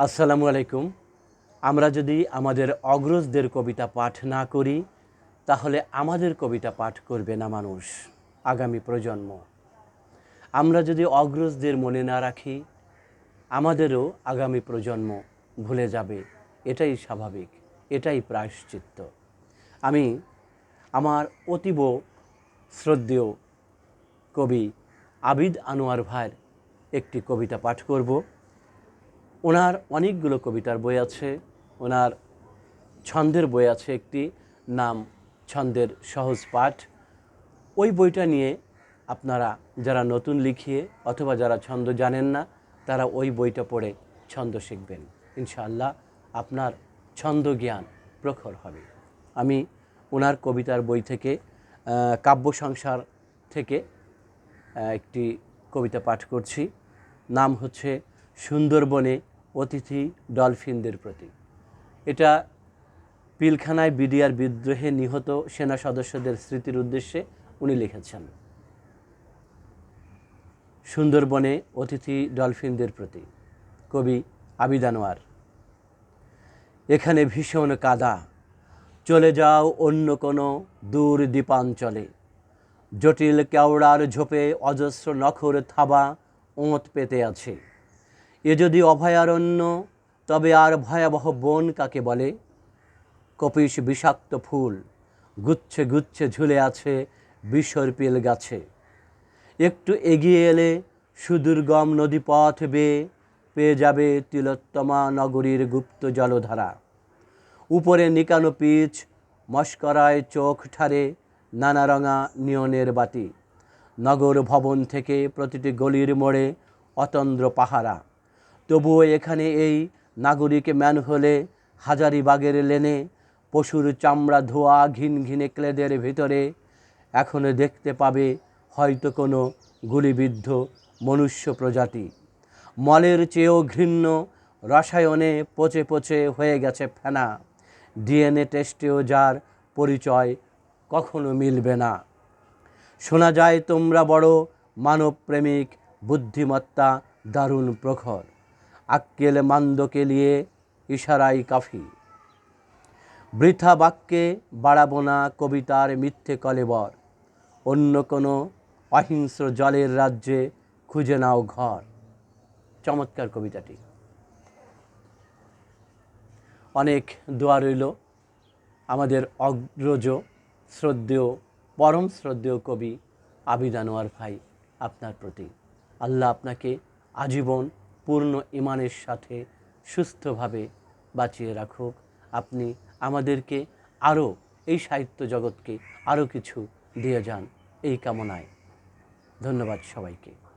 আসসালামু আলাইকুম। আমরা যদি আমাদের অগ্রজদের কবিতা পাঠ না করি, তাহলে আমাদের কবিতা পাঠ করবে না মানুষ আগামী প্রজন্ম। আমরা যদি অগ্রজদের মনে না রাখি, আমাদেরও আগামী প্রজন্ম ভুলে যাবে। এটাই স্বাভাবিক, এটাই প্রায়শ্চিত্ত। আমি আমার অতীব শ্রদ্ধেয় কবি আবিদ আনোয়ার ভাইয়ের একটি কবিতা পাঠ করব। ওনার অনেকগুলো কবিতার বই আছে, ওনার ছন্দের বই আছে একটি নাম ছন্দের সহজ পাঠ। ওই বইটা নিয়ে আপনারা যারা নতুন লিখিয়ে অথবা যারা ছন্দ জানেন না, তারা ওই বইটা পড়ে ছন্দ শিখবেন। ইনশাআল্লাহ আপনার ছন্দ জ্ঞান প্রখর হবে। আমি ওনার কবিতার বই থেকে কাব্য সংসার থেকে একটি কবিতা পাঠ করছি। নাম হচ্ছে সুন্দরবনে অতিথি ডলফিনদের প্রতি। এটা পিলখানায় বিডিআর বিদ্রোহে নিহত সেনা সদস্যদের স্মৃতির উদ্দেশ্যে উনি লিখেছেন। সুন্দরবনে অতিথি ডলফিনদের প্রতি। কবি আবিদানোয়ার এখানে ভীষণ কাদা। চলে যাও অন্য কোনো দূর দ্বীপাঞ্চলে। জটিল কেওড়ার ঝোপে অজস্র নখর থাবা ওঁত পেতে আছে। এ যদি অভয়ারণ্য, তবে আর ভয়াবহ বন কাকে বলে? কপিস বিষাক্ত ফুল গুচ্ছে গুচ্ছে ঝুলে আছে বিসর্পিল গাছে। একটু এগিয়ে এলে সুদুর্গম নদীপথ বেয়ে পেয়ে যাবে তিলোত্তমা নগরীর গুপ্ত জলধারা। উপরে নিকানো পিচ, মস্করায় চোখ ঠারে নানা রঙা নিয়নের বাতি। নগর ভবন থেকে প্রতিটি গলির মোড়ে অতন্দ্র পাহারা। তবুও এখানে এই নাগরিক ম্যানহোলে হাজারিবাগের লেনে পশুর চামড়া ধোয়া ঘিন ঘিনে ক্লেদের ভিতরে, এখনও দেখতে পাবে হয়তো কোনো গুলিবিদ্ধ মনুষ্য প্রজাতি। মলের চেয়েও ঘৃণ্য রসায়নে পচে পচে হয়ে গেছে ফেনা। ডিএনএ টেস্টেও যার পরিচয় কখনো মিলবে না। শোনা যায় তোমরা বড় মানবপ্রেমিক, বুদ্ধিমত্তা, দারুণ প্রখর। আক্কেল মান্দকে নিয়ে ইশারাই কাফি। বৃথা বাক্যে বাড়াবো না কবিতার মিথ্যে কলেবর অন্য কোনো অহিংস্র জলের রাজ্যে খুঁজে নাও ঘর। চমৎকার কবিতাটি। অনেক দোয়া রইল আমাদের অগ্রজ, শ্রদ্ধেয়, পরম শ্রদ্ধেয় কবি আবিদ আনোয়ার ভাই আপনার প্রতি। আল্লাহ আপনাকে আজীবন পূর্ণ ইমানের সাথে সুস্থভাবে বাঁচিয়ে রাখুক। আপনি আমাদেরকে আরও এই সাহিত্য জগৎকে আরও কিছু দিয়ে যান। এই কামনায় ধন্যবাদ সবাইকে।